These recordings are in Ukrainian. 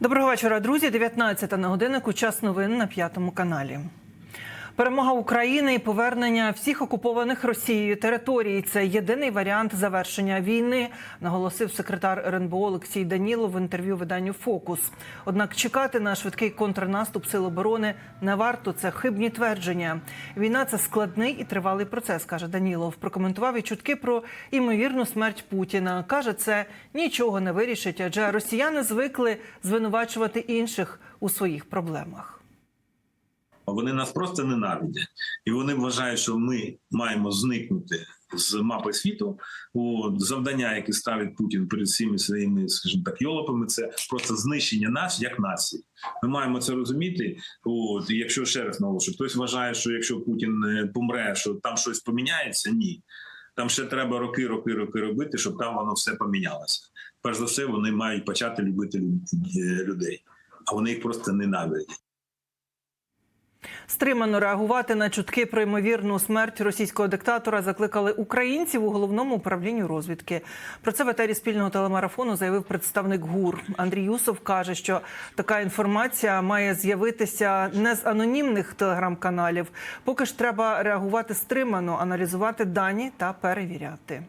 Доброго вечора, друзі. 19 на годиннику. Час новин на п'ятому каналі. Перемога України і повернення всіх окупованих Росією територій це єдиний варіант завершення війни, наголосив секретар РНБО Олексій Данілов в інтерв'ю виданню Фокус. Однак чекати на швидкий контрнаступ сил оборони не варто. Це хибні твердження. Війна це складний і тривалий процес, каже Данілов. Прокоментував і чутки про імовірну смерть Путіна. каже, це нічого не вирішить, адже росіяни звикли звинувачувати інших у своїх проблемах. Вони нас просто ненавидять, і вони вважають, що ми маємо зникнути з мапи світу. От, завдання, які ставить Путін перед всіми своїми, скажімо так, йолопами, це просто знищення нас як нації. Ми маємо це розуміти. От, якщо ще раз наголошую, хтось вважає, що якщо Путін е, помре, що там щось поміняється, ні. Там ще треба роки, роки, роки робити, щоб там воно все помінялося. Перш за все, вони мають почати любити е, людей, а вони їх просто ненавидять. Стримано реагувати на чутки про ймовірну смерть російського диктатора закликали українців у головному управлінні розвідки. Про це в етері спільного телемарафону заявив представник ГУР. Андрій Юсов каже, що така інформація має з'явитися не з анонімних телеграм-каналів. Поки ж треба реагувати стримано, аналізувати дані та перевіряти.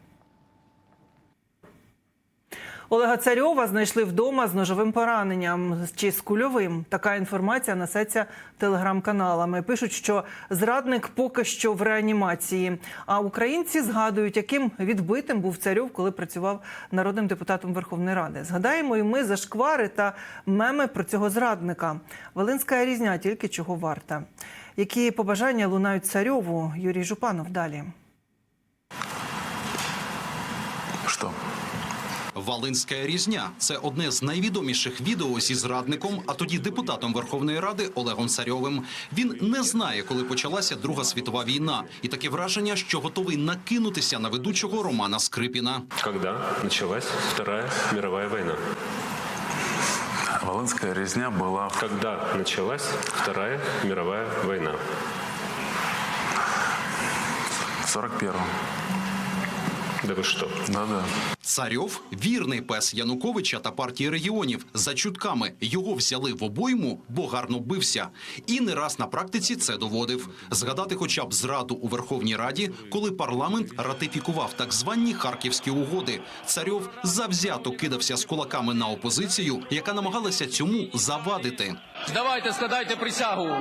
Олега Царьова знайшли вдома з ножовим пораненням чи з кульовим. Така інформація несеться телеграм-каналами. Пишуть, що зрадник поки що в реанімації. А українці згадують, яким відбитим був царьов, коли працював народним депутатом Верховної Ради. Згадаємо і ми зашквари та меми про цього зрадника. Волинська різня тільки чого варта. Які побажання лунають царьову? Юрій Жупанов далі. Валинська різня це одне з найвідоміших відео зі зрадником, а тоді депутатом Верховної Ради Олегом Царьовим. Він не знає, коли почалася Друга світова війна, і таке враження, що готовий накинутися на ведучого Романа Скрипіна. Когда началась Вторая мировая война? Волынская резня была в Когда началась Вторая мировая война? 41-м. Да вы что? Да-да. Царьов вірний пес Януковича та партії регіонів. За чутками його взяли в обойму, бо гарно бився. І не раз на практиці це доводив. Згадати хоча б зраду у Верховній Раді, коли парламент ратифікував так звані харківські угоди. Царьов завзято кидався з кулаками на опозицію, яка намагалася цьому завадити. Давайте складайте присягу.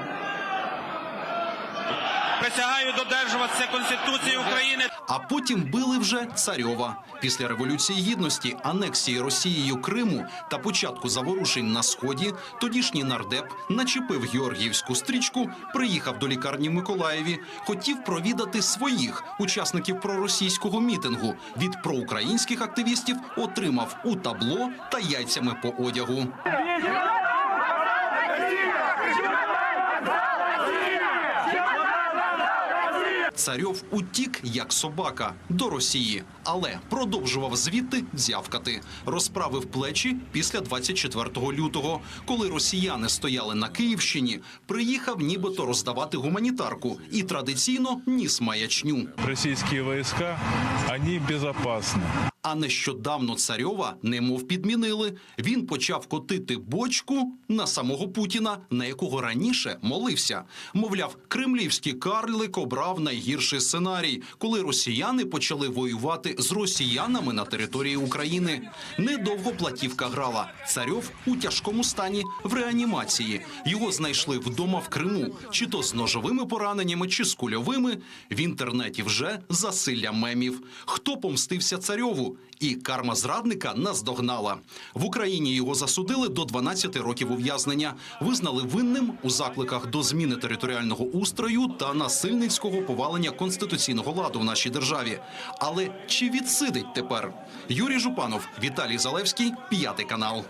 Присягаю додержуватися Конституції України. А потім били вже царьова після революції гідності, анексії Росією Криму та початку заворушень на сході. Тодішній нардеп начепив георгіївську стрічку, приїхав до лікарні в Миколаєві, хотів провідати своїх учасників проросійського мітингу. Від проукраїнських активістів отримав у табло та яйцями по одягу. Царьов утік як собака до Росії, але продовжував звідти зявкати. Розправив плечі після 24 лютого, коли росіяни стояли на Київщині. Приїхав нібито роздавати гуманітарку і традиційно ніс маячню. Російські войска, вони безопасны. А нещодавно царьова немов підмінили. Він почав котити бочку на самого Путіна, на якого раніше молився. Мовляв, кремлівський карлик обрав найгірший сценарій, коли росіяни почали воювати з росіянами на території України. Недовго платівка грала. Царьов у тяжкому стані в реанімації. Його знайшли вдома в Криму, чи то з ножовими пораненнями, чи з кульовими. В інтернеті вже засилля мемів. Хто помстився царьову? І карма зрадника наздогнала. В Україні його засудили до 12 років ув'язнення. Визнали винним у закликах до зміни територіального устрою та насильницького повалення конституційного ладу в нашій державі. Але чи відсидить тепер? Юрій Жупанов, Віталій Залевський, п'ятий канал.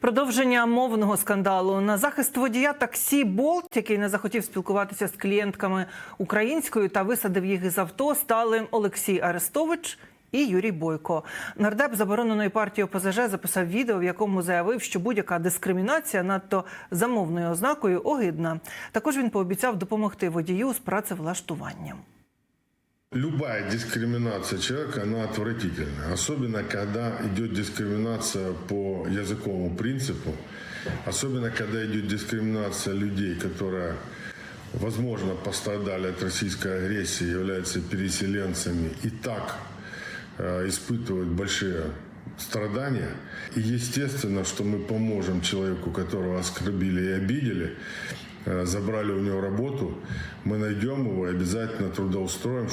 Продовження мовного скандалу на захист водія таксі Болт, який не захотів спілкуватися з клієнтками українською та висадив їх із авто, стали Олексій Арестович. І Юрій Бойко нардеп забороненої партії ОПЗЖ записав відео, в якому заявив, що будь-яка дискримінація надто замовною ознакою огидна. Також він пообіцяв допомогти водію з працевлаштуванням. Любая дискриминация человека, она отвратительна. Особенно, когда идет дискриминация по языковому принципу. Особенно, когда идет дискриминация людей, которые, возможно, пострадали от российской агрессии, являются переселенцами и так э, испытывают большие страдания. И естественно, что мы поможем человеку, которого оскорбили и обидели, э, забрали у него работу, мы найдем его и обязательно трудоустроим,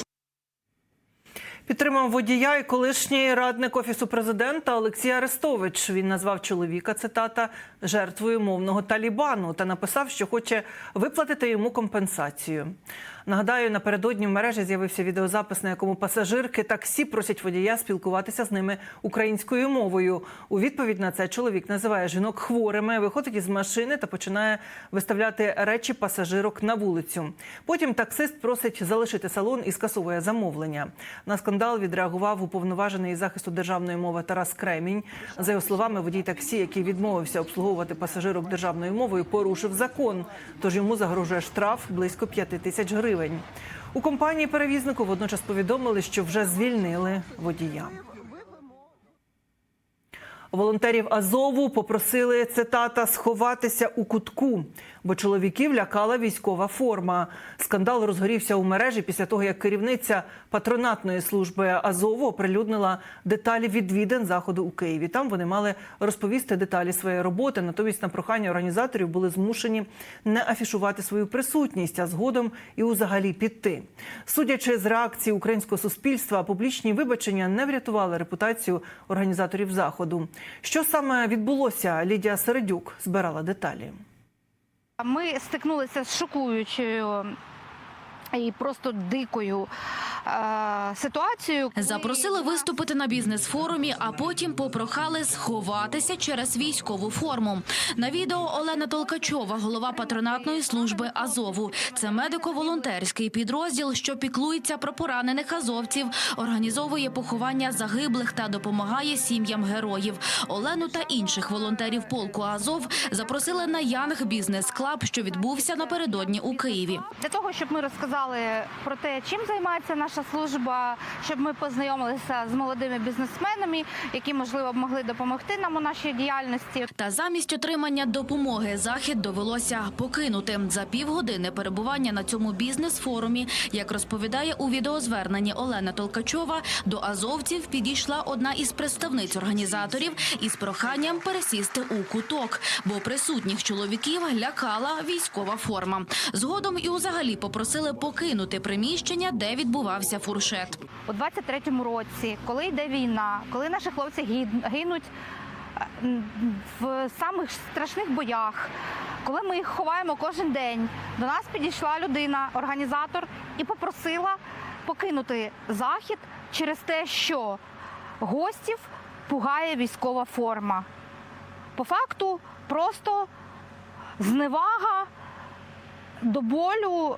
Підтримав водія і колишній радник офісу президента Олексій Арестович. Він назвав чоловіка цитата жертвою мовного талібану та написав, що хоче виплатити йому компенсацію. Нагадаю, напередодні в мережі з'явився відеозапис, на якому пасажирки таксі просять водія спілкуватися з ними українською мовою. У відповідь на це чоловік називає жінок хворими, виходить із машини та починає виставляти речі пасажирок на вулицю. Потім таксист просить залишити салон і скасовує замовлення. На скандал відреагував уповноважений захисту державної мови Тарас Кремінь. За його словами, водій таксі, який відмовився обслуговувати пасажирок державною мовою, порушив закон. Тож йому загрожує штраф близько 5 тисяч гривень. У компанії перевізнику водночас повідомили, що вже звільнили водія. Волонтерів Азову попросили цитата сховатися у кутку, бо чоловіків лякала військова форма. Скандал розгорівся у мережі після того, як керівниця патронатної служби Азову оприлюднила деталі відвідин заходу у Києві. Там вони мали розповісти деталі своєї роботи. Натомість на прохання організаторів були змушені не афішувати свою присутність, а згодом і взагалі піти. Судячи з реакції українського суспільства, публічні вибачення не врятували репутацію організаторів заходу. Що саме відбулося? Лідія Середюк збирала деталі. Ми стикнулися з шокуючою і просто дикою е, ситуацією. Запросили виступити на бізнес-форумі, а потім попрохали сховатися через військову форму. На відео Олена Толкачова, голова патронатної служби Азову. Це медико-волонтерський підрозділ, що піклується про поранених азовців, організовує поховання загиблих та допомагає сім'ям героїв. Олену та інших волонтерів полку Азов запросили на Янг Бізнес Клаб, що відбувся напередодні у Києві. Для того, щоб ми розказали про те, чим займається наша служба, щоб ми познайомилися з молодими бізнесменами, які можливо б могли допомогти нам у нашій діяльності. Та замість отримання допомоги захід довелося покинути за півгодини перебування на цьому бізнес-форумі. Як розповідає у відеозверненні Олена Толкачова, до азовців підійшла одна із представниць організаторів із проханням пересісти у куток, бо присутніх чоловіків лякала військова форма. Згодом і взагалі попросили покинути приміщення, де відбувався фуршет. У 23-му році, коли йде війна, коли наші хлопці гинуть е, в самих страшних боях, коли ми їх ховаємо кожен день, до нас підійшла людина, організатор, і попросила покинути захід через те, що гостів пугає військова форма. По факту просто зневага до болю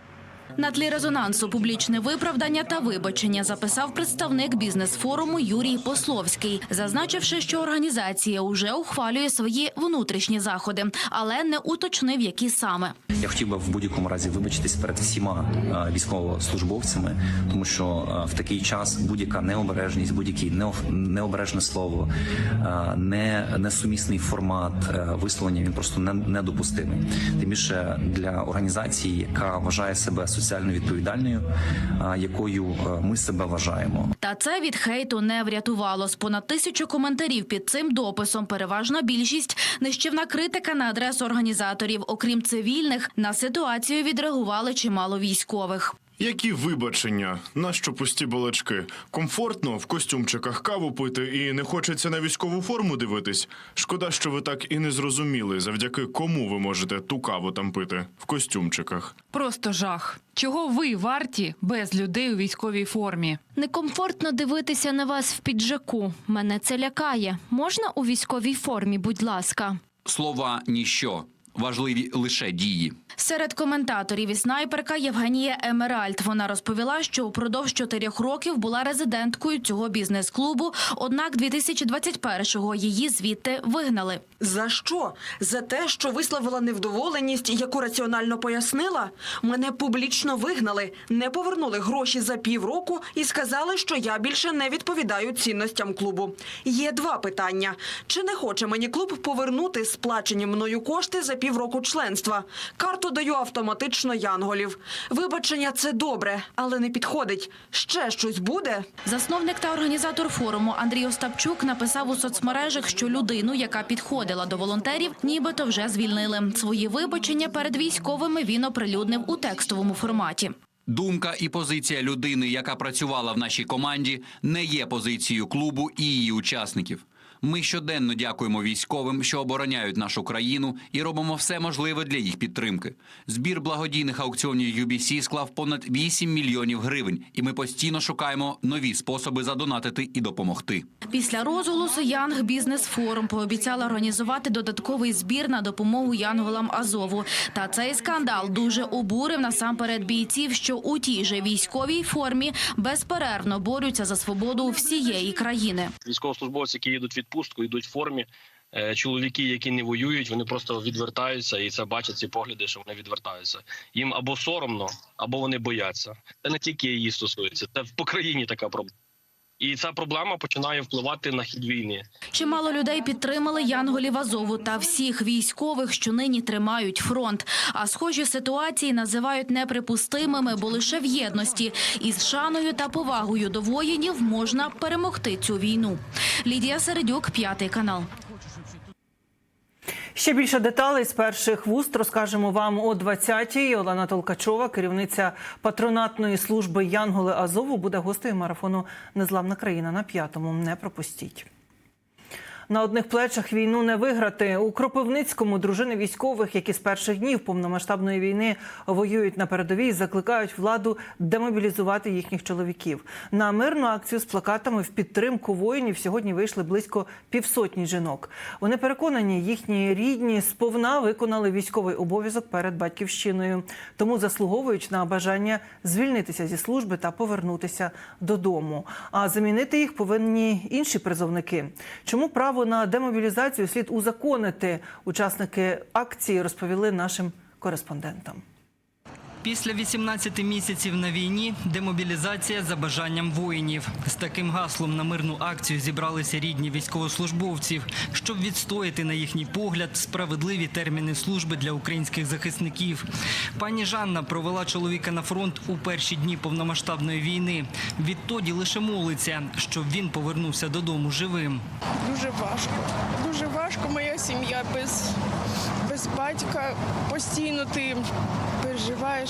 На тлі резонансу публічне виправдання та вибачення записав представник бізнес-форуму Юрій Пословський, зазначивши, що організація уже ухвалює свої внутрішні заходи, але не уточнив, які саме. Я хотів би в будь-якому разі вибачитись перед всіма е, військовослужбовцями, тому що е, в такий час будь-яка необережність, будь-яке необережне слово, е, не несумісний формат висловлення він просто не- недопустимий. Тим більше для організації, яка вважає себе соціально відповідальною, якою ми себе вважаємо. Та це від хейту не врятувало. З понад тисячу коментарів під цим дописом переважна більшість нищівна критика на адресу організаторів. Окрім цивільних, на ситуацію відреагували чимало військових. Які вибачення? Нащо пусті балачки? Комфортно в костюмчиках каву пити і не хочеться на військову форму дивитись. Шкода, що ви так і не зрозуміли, завдяки кому ви можете ту каву там пити в костюмчиках. Просто жах. Чого ви варті без людей у військовій формі? Некомфортно дивитися на вас в піджаку. Мене це лякає. Можна у військовій формі, будь ласка. Слова ніщо. Важливі лише дії. Серед коментаторів і снайперка Євгенія Емеральд. Вона розповіла, що упродовж чотирьох років була резиденткою цього бізнес-клубу. Однак 2021-го її звідти вигнали. За що? За те, що висловила невдоволеність, яку раціонально пояснила? Мене публічно вигнали, не повернули гроші за півроку і сказали, що я більше не відповідаю цінностям клубу. Є два питання: чи не хоче мені клуб повернути сплачені мною кошти за півроку членства? Карту даю автоматично янголів. Вибачення це добре, але не підходить. Ще щось буде? Засновник та організатор форуму Андрій Остапчук написав у соцмережах, що людину, яка підходила до волонтерів, нібито вже звільнили. Свої вибачення перед військовими він оприлюднив у текстовому форматі. Думка і позиція людини, яка працювала в нашій команді, не є позицією клубу і її учасників. Ми щоденно дякуємо військовим, що обороняють нашу країну, і робимо все можливе для їх підтримки. Збір благодійних аукціонів UBC склав понад 8 мільйонів гривень, і ми постійно шукаємо нові способи задонатити і допомогти. Після розголосу Янг Бізнес Форум пообіцяла організувати додатковий збір на допомогу янголам Азову. Та цей скандал дуже обурив насамперед бійців, що у тій же військовій формі безперервно борються за свободу всієї країни. Військовослужбовці, які їдуть в відпустку, йдуть в формі. Е, Чоловіки, які не воюють, вони просто відвертаються, і це бачать ці погляди, що вони відвертаються. Їм або соромно, або вони бояться. Це не тільки її стосується, це по країні така проблема. І ця проблема починає впливати на хід війни. Чимало людей підтримали янголів Азову та всіх військових, що нині тримають фронт. А схожі ситуації називають неприпустимими, бо лише в єдності із шаною та повагою до воїнів можна перемогти цю війну. Лідія Середюк, п'ятий канал. Ще більше деталей з перших вуст розкажемо вам о 20-й. Олена Толкачова, керівниця патронатної служби Янголи Азову, буде гостею марафону Незламна країна на п'ятому. Не пропустіть. На одних плечах війну не виграти у Кропивницькому дружини військових, які з перших днів повномасштабної війни воюють на передовій, закликають владу демобілізувати їхніх чоловіків. На мирну акцію з плакатами в підтримку воїнів сьогодні вийшли близько півсотні жінок. Вони переконані, їхні рідні сповна виконали військовий обов'язок перед батьківщиною, тому заслуговують на бажання звільнитися зі служби та повернутися додому. А замінити їх повинні інші призовники. Чому право на демобілізацію слід узаконити? Учасники акції розповіли нашим кореспондентам. Після 18 місяців на війні демобілізація за бажанням воїнів. З таким гаслом на мирну акцію зібралися рідні військовослужбовців, щоб відстояти на їхній погляд справедливі терміни служби для українських захисників. Пані Жанна провела чоловіка на фронт у перші дні повномасштабної війни. Відтоді лише молиться, щоб він повернувся додому живим. Дуже важко. Дуже важко. Моя сім'я без, без батька. Постійно ти переживаєш,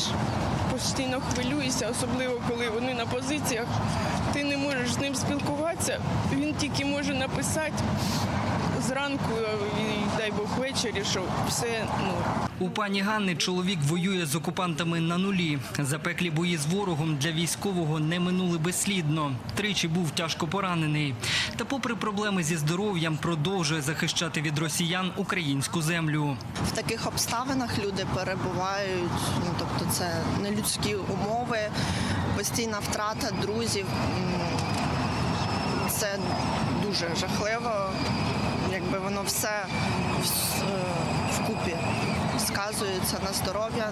постійно хвилюєшся, особливо коли вони на позиціях. Ти не можеш з ним спілкуватися. Він тільки може написати зранку і дай Бог ввечері, що все ну. У пані Ганни чоловік воює з окупантами на нулі. Запеклі бої з ворогом для військового не минули безслідно. Тричі був тяжко поранений. Та, попри проблеми зі здоров'ям, продовжує захищати від росіян українську землю. В таких обставинах люди перебувають. Ну тобто, це нелюдські умови, постійна втрата друзів. Це дуже жахливо. Якби воно все вкупі сказується на здоров'я.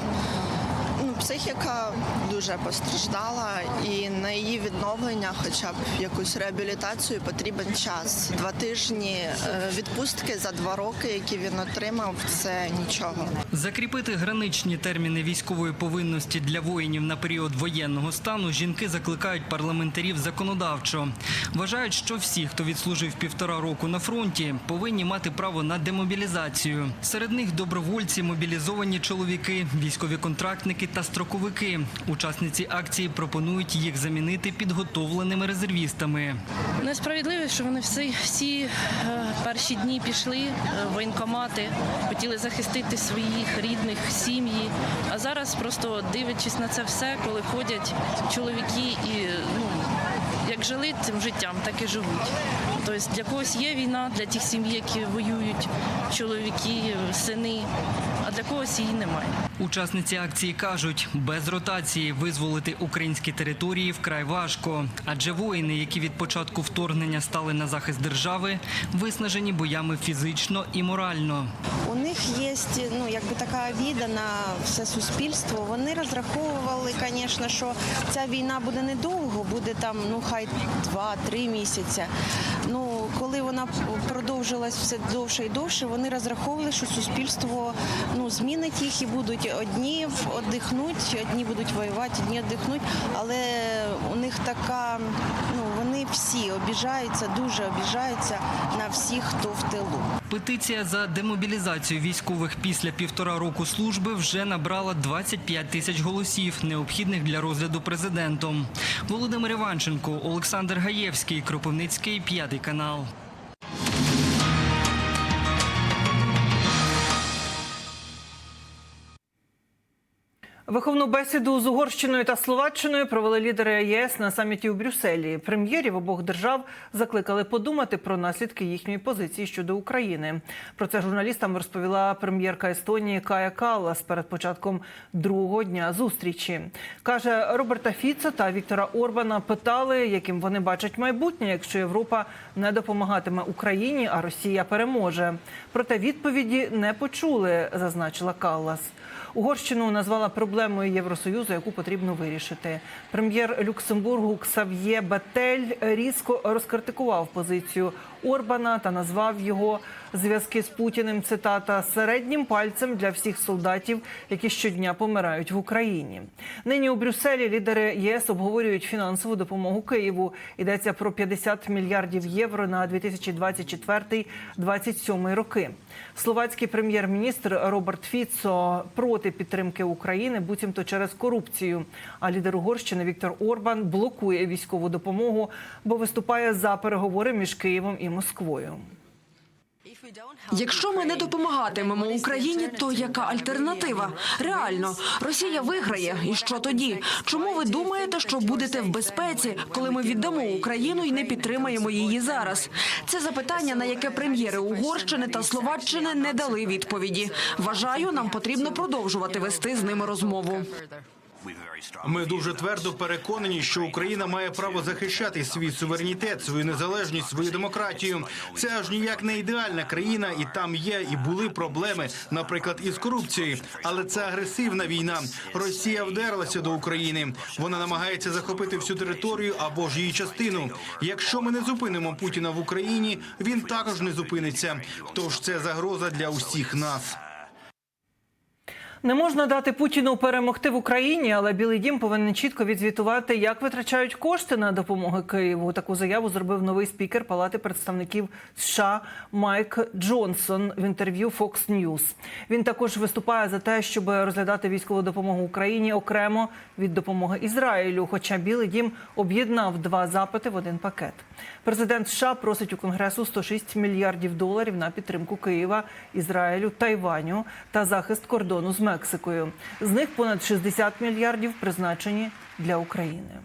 Психіка дуже постраждала, і на її відновлення, хоча б якусь реабілітацію, потрібен час. Два тижні е, відпустки за два роки, які він отримав, це нічого. Закріпити граничні терміни військової повинності для воїнів на період воєнного стану жінки закликають парламентарів законодавчо. Вважають, що всі, хто відслужив півтора року на фронті, повинні мати право на демобілізацію. Серед них добровольці, мобілізовані чоловіки, військові контрактники та строковики. Учасниці акції пропонують їх замінити підготовленими резервістами. Несправедливо, що вони всі, всі е, перші дні пішли е, в воєнкомати, хотіли захистити своїх рідних, сім'ї. А зараз просто дивлячись на це все, коли ходять чоловіки і ну. Як жили цим життям, так і живуть. Тобто для когось є війна, для тих сім'ї, які воюють, чоловіки, сини, а для когось її немає. Учасниці акції кажуть, без ротації визволити українські території вкрай важко, адже воїни, які від початку вторгнення стали на захист держави, виснажені боями фізично і морально. Них є ну, якби така обіда на все суспільство. Вони розраховували, звісно, що ця війна буде недовго, буде там, ну хай два-три місяці. Ну, коли вона продовжилась все довше і довше, вони розраховували, що суспільство ну, змінить їх і будуть одні віддихнуть, одні будуть воювати, одні віддихнуть. Але у них така, ну всі обіжаються, дуже обіжаються на всіх, хто в тилу. Петиція за демобілізацію військових після півтора року служби вже набрала 25 тисяч голосів, необхідних для розгляду президентом. Володимир Іванченко, Олександр Гаєвський, Кропивницький, п'ятий канал. Виховну бесіду з Угорщиною та Словаччиною провели лідери ЄС на саміті у Брюсселі. Прем'єрів обох держав закликали подумати про наслідки їхньої позиції щодо України. Про це журналістам розповіла прем'єрка Естонії Кая Каллас перед початком другого дня зустрічі. каже Роберта Фіца та Віктора Орбана питали, яким вони бачать майбутнє, якщо Європа не допомагатиме Україні, а Росія переможе. Проте відповіді не почули, зазначила Каллас. Угорщину назвала проблемою Євросоюзу, яку потрібно вирішити. Прем'єр Люксембургу Ксав'є Батель різко розкритикував позицію Орбана та назвав його зв'язки з Путіним. Цитата середнім пальцем для всіх солдатів, які щодня помирають в Україні. Нині у Брюсселі лідери ЄС обговорюють фінансову допомогу Києву. Йдеться про 50 мільярдів євро на 2024-2027 роки. Словацький прем'єр-міністр Роберт Фіцо проти підтримки України, буцімто через корупцію. А лідер Угорщини Віктор Орбан блокує військову допомогу, бо виступає за переговори між Києвом і Москвою. Якщо ми не допомагатимемо Україні, то яка альтернатива? Реально, Росія виграє. І що тоді? Чому ви думаєте, що будете в безпеці, коли ми віддамо Україну і не підтримаємо її зараз? Це запитання, на яке прем'єри Угорщини та Словаччини не дали відповіді. Вважаю, нам потрібно продовжувати вести з ними розмову. Ми дуже твердо переконані, що Україна має право захищати свій суверенітет, свою незалежність, свою демократію. Це аж ніяк не ідеальна країна, і там є і були проблеми, наприклад, із корупцією. Але це агресивна війна. Росія вдерлася до України. Вона намагається захопити всю територію або ж її частину. Якщо ми не зупинимо Путіна в Україні, він також не зупиниться. Тож це загроза для усіх нас. Не можна дати Путіну перемогти в Україні, але Білий Дім повинен чітко відзвітувати, як витрачають кошти на допомогу Києву. Таку заяву зробив новий спікер Палати представників США Майк Джонсон в інтерв'ю Fox News. Він також виступає за те, щоб розглядати військову допомогу Україні окремо від допомоги Ізраїлю. Хоча Білий Дім об'єднав два запити в один пакет. Президент США просить у Конгресу 106 мільярдів доларів на підтримку Києва, Ізраїлю, Тайваню та захист кордону з Мексикою. З них понад 60 мільярдів призначені для України.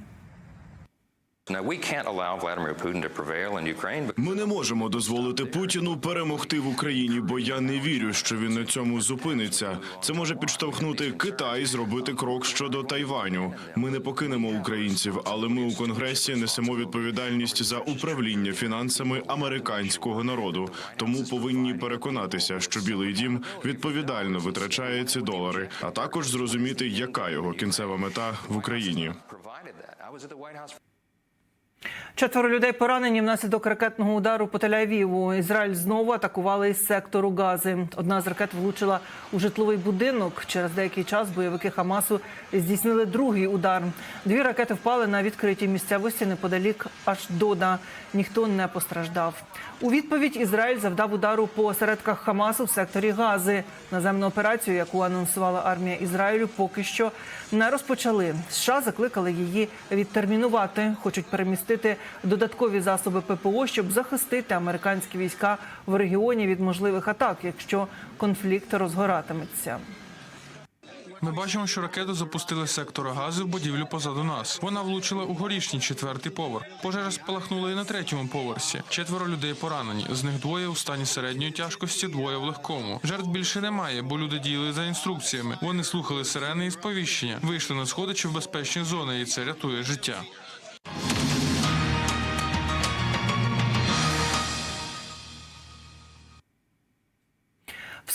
Ми не можемо дозволити Путіну перемогти в Україні, бо я не вірю, що він на цьому зупиниться. Це може підштовхнути Китай зробити крок щодо Тайваню. Ми не покинемо українців, але ми у конгресі несемо відповідальність за управління фінансами американського народу. Тому повинні переконатися, що Білий Дім відповідально витрачає ці долари, а також зрозуміти, яка його кінцева мета в Україні. Четверо людей поранені внаслідок ракетного удару по Тель-Авіву. Ізраїль знову атакували із сектору Гази. Одна з ракет влучила у житловий будинок. Через деякий час бойовики Хамасу здійснили другий удар. Дві ракети впали на відкритій місцевості неподалік Ашдода. Ніхто не постраждав. У відповідь Ізраїль завдав удару по осередках Хамасу в секторі Гази. Наземну операцію, яку анонсувала армія Ізраїлю, поки що не розпочали. США закликали її відтермінувати. Хочуть перемістити додаткові засоби ППО, щоб захистити американські війська в регіоні від можливих атак, якщо конфлікт розгоратиметься. Ми бачимо, що ракету запустили сектора газу в будівлю позаду нас. Вона влучила у горішній четвертий поверх. Пожежа спалахнула і на третьому поверсі. Четверо людей поранені. З них двоє у стані середньої тяжкості, двоє в легкому. Жертв більше немає, бо люди діяли за інструкціями. Вони слухали сирени і сповіщення, вийшли на сходи чи в безпечні зони, і це рятує життя.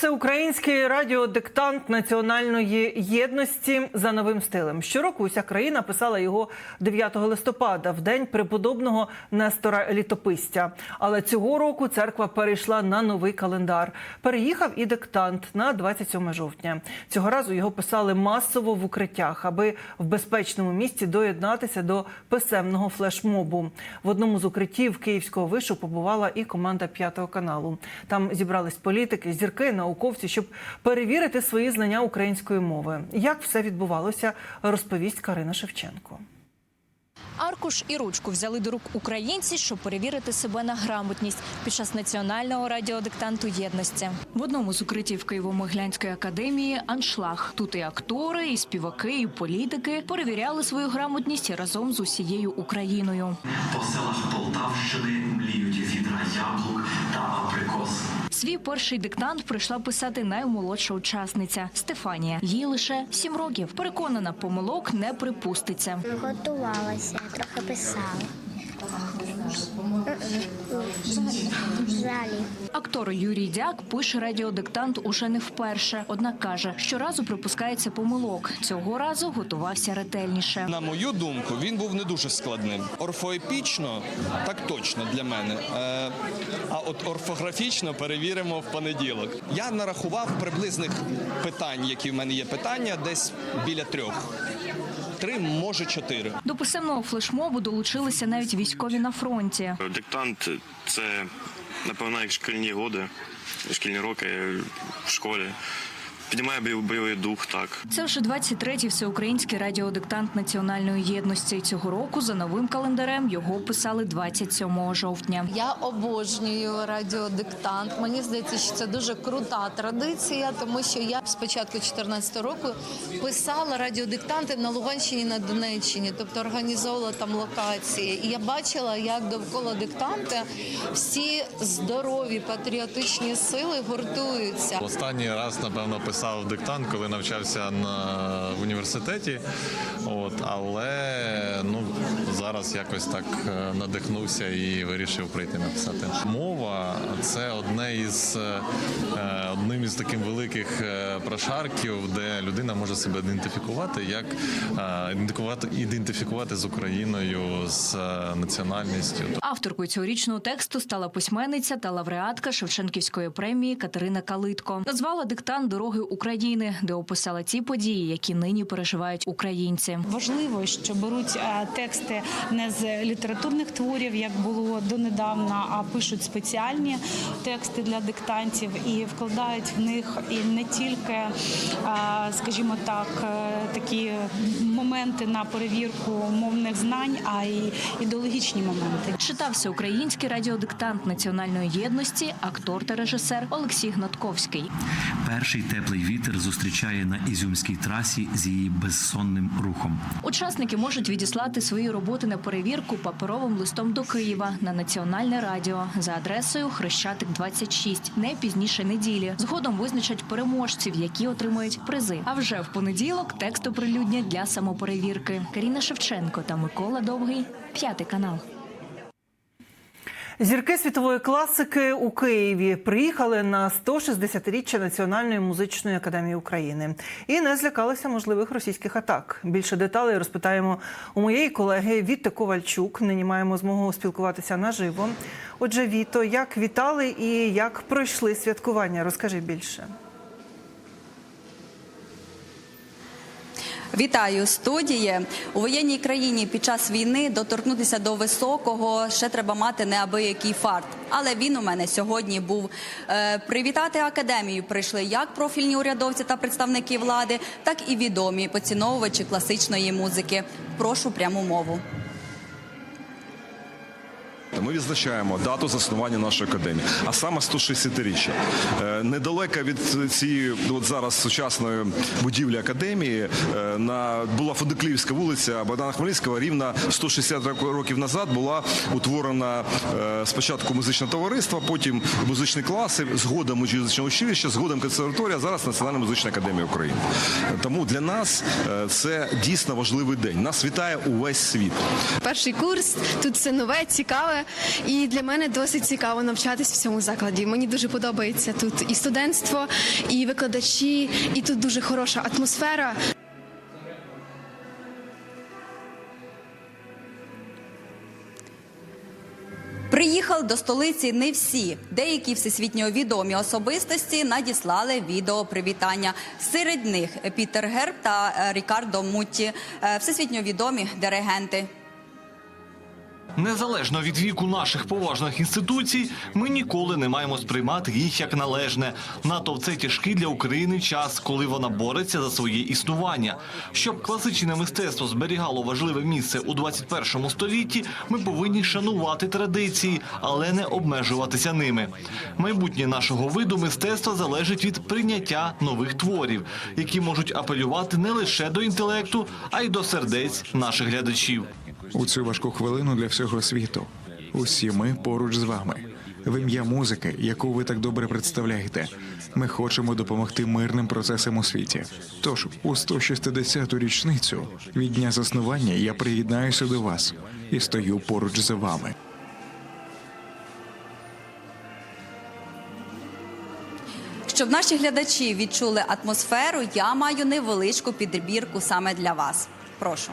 Всеукраїнський радіодиктант національної єдності за новим стилем. Щороку уся країна писала його 9 листопада, в день преподобного Нестора Літописця. Але цього року церква перейшла на новий календар. Переїхав і диктант на 27 жовтня. Цього разу його писали масово в укриттях, аби в безпечному місці доєднатися до писемного флешмобу. В одному з укриттів Київського вишу побувала і команда п'ятого каналу. Там зібрались політики, зірки, науковці, щоб перевірити свої знання української мови. Як все відбувалося, розповість Карина Шевченко. Аркуш і ручку взяли до рук українці, щоб перевірити себе на грамотність під час національного радіодиктанту єдності. В одному з укриттів Києво-Могилянської академії аншлаг. Тут і актори, і співаки, і політики перевіряли свою грамотність разом з усією Україною. По селах Полтавщини мліють вітра яблук та абрикос. Свій перший диктант прийшла писати наймолодша учасниця Стефанія. Їй лише сім років. Переконана, помилок не припуститься. Готувалася, трохи писала. Взагалі. Актор Юрій Дяк пише радіодиктант уже не вперше. Однак каже, щоразу припускається помилок. Цього разу готувався ретельніше. На мою думку, він був не дуже складним. Орфоепічно, так точно для мене. Е, а от орфографічно перевіримо в понеділок. Я нарахував приблизних питань, які в мене є питання, десь біля трьох. Три, може, чотири. До писемного флешмобу долучилися навіть військові на фронті. Диктант це, напевно, як шкільні годи, шкільні роки в школі. Піднімає бойовий- дух, так. Це вже 23-й всеукраїнський радіодиктант національної єдності. Цього року за новим календарем його писали 27 жовтня. Я обожнюю радіодиктант. Мені здається, що це дуже крута традиція, тому що я з початку 2014 року писала радіодиктанти на Луганщині на Донеччині, тобто організовувала там локації. І я бачила, як довкола диктанта всі здорові патріотичні сили гуртуються. Останній раз, напевно, писав диктант, коли навчався на в університеті. От, але ну, зараз якось так е, надихнувся і вирішив прийти написати. Мова це одне із е, одним із таких великих е, прошарків, де людина може себе ідентифікувати, як е, ідентифікувати, ідентифікувати з Україною, з е, національністю. Авторкою цьогорічного тексту стала письменниця та лауреатка Шевченківської премії Катерина Калитко. Назвала диктант Дороги України, де описала ті події, які нині переживають українці. Важливо, що беруть е, тексти не з літературних творів, як було донедавна, а пишуть спеціальні тексти для диктантів і вкладають в них і не тільки, скажімо так, е, такі моменти на перевірку мовних знань, а й ідеологічні моменти. Читався український радіодиктант національної єдності, актор та режисер Олексій Гнатковський. Перший теплий вітер зустрічає на ізюмській трасі з її безсонним рухом. Учасники можуть відіслати свої роботи на перевірку паперовим листом до Києва на національне радіо за адресою Хрещатик 26 не пізніше неділі. Згодом визначать переможців, які отримують призи. А вже в понеділок текст оприлюднять для самоперевірки. Каріна Шевченко та Микола Довгий, п'ятий канал. Зірки світової класики у Києві приїхали на 160-річчя Національної музичної академії України і не злякалися можливих російських атак. Більше деталей розпитаємо у моєї колеги Віти Ковальчук. Нині маємо змогу спілкуватися наживо. Отже, Віто, як вітали і як пройшли святкування? Розкажи більше. Вітаю студії у воєнній країні під час війни доторкнутися до високого ще треба мати неабиякий фарт. Але він у мене сьогодні був Е, привітати академію. Прийшли як профільні урядовці та представники влади, так і відомі поціновувачі класичної музики. Прошу пряму мову. Ми відзначаємо дату заснування нашої академії, а саме 160-річчя. Е, Недалеко від цієї от зараз сучасної будівлі академії е, на була Фудоклівська вулиця Богдана Хмельницького. Рівно 160 років назад була утворена е, спочатку музичне товариство, потім музичні класи, згодом музичне училище, згодом консерваторія, зараз Національна музична академія України. Тому для нас це дійсно важливий день. Нас вітає увесь світ. Перший курс, тут все нове, цікаве, і для мене досить цікаво навчатись в цьому закладі. Мені дуже подобається тут і студентство, і викладачі, і тут дуже хороша атмосфера. Приїхали до столиці не всі. Деякі всесвітньо відомі особистості надіслали відео привітання. Серед них Пітер Герб та Рікардо Мутті, е, всесвітньо відомі диригенти. Незалежно від віку наших поважних інституцій, ми ніколи не маємо сприймати їх як належне. НАТО в цей тяжкий для України час, коли вона бореться за своє існування. Щоб класичне мистецтво зберігало важливе місце у 21 столітті, ми повинні шанувати традиції, але не обмежуватися ними. Майбутнє нашого виду мистецтва залежить від прийняття нових творів, які можуть апелювати не лише до інтелекту, а й до сердець наших глядачів. У цю важку хвилину для всього світу. Усі ми поруч з вами. В ім'я музики, яку ви так добре представляєте, ми хочемо допомогти мирним процесам у світі. Тож у 160-ту річницю від дня заснування я приєднаюся до вас і стою поруч за вами. Щоб наші глядачі відчули атмосферу, я маю невеличку підбірку саме для вас. Прошу.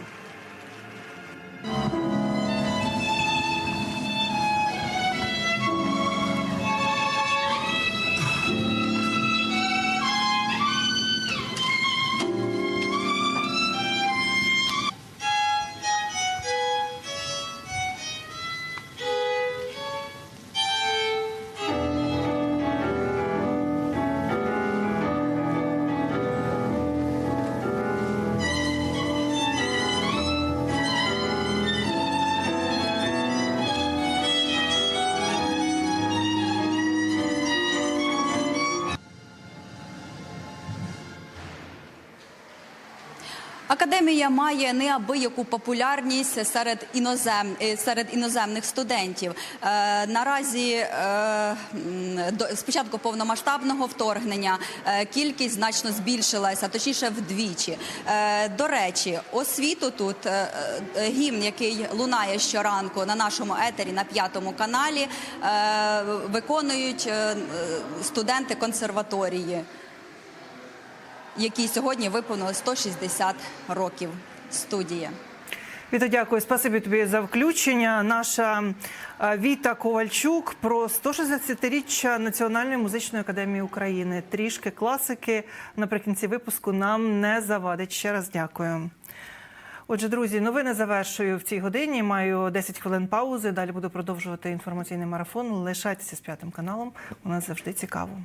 Академія має неабияку популярність серед інозем е, серед іноземних студентів. Е, наразі е, до спочатку повномасштабного вторгнення е, кількість значно збільшилася, точніше вдвічі. Е, до речі, освіту тут е, е, гімн, який лунає щоранку на нашому етері на п'ятому каналі, е, виконують е, студенти консерваторії якій сьогодні виповнилось 160 років студії. Віта, дякую. Спасибі тобі за включення. Наша е, Віта Ковальчук про 160-річчя Національної музичної академії України. Трішки класики наприкінці випуску нам не завадить. Ще раз дякую. Отже, друзі, новини завершую в цій годині. Маю 10 хвилин паузи. Далі буду продовжувати інформаційний марафон. Лишайтеся з п'ятим каналом. У нас завжди цікаво.